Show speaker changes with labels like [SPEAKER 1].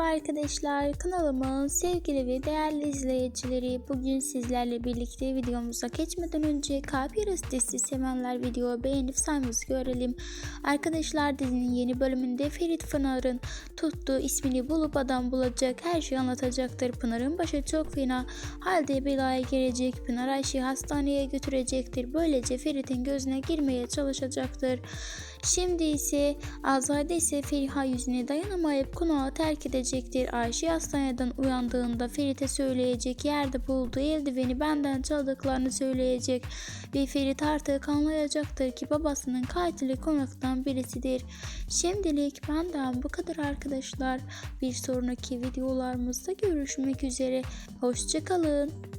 [SPEAKER 1] Merhaba arkadaşlar kanalımın sevgili ve değerli izleyicileri bugün sizlerle birlikte videomuza geçmeden önce kalp yarısı dizisi sevenler video beğenip sayımızı görelim. Arkadaşlar dizinin yeni bölümünde Ferit Pınar'ın tuttuğu ismini bulup adam bulacak her şeyi anlatacaktır. Pınar'ın başı çok fena halde belaya girecek Pınar Ayşe'yi hastaneye götürecektir. Böylece Ferit'in gözüne girmeye çalışacaktır. Şimdi ise Azade ise Feriha yüzüne dayanamayıp konağı terk edecektir. Ayşe hastaneden uyandığında Ferit'e söyleyecek yerde bulduğu eldiveni benden çaldıklarını söyleyecek ve Ferit artık anlayacaktır ki babasının katili konaktan birisidir. Şimdilik benden bu kadar arkadaşlar. Bir sonraki videolarımızda görüşmek üzere. Hoşçakalın.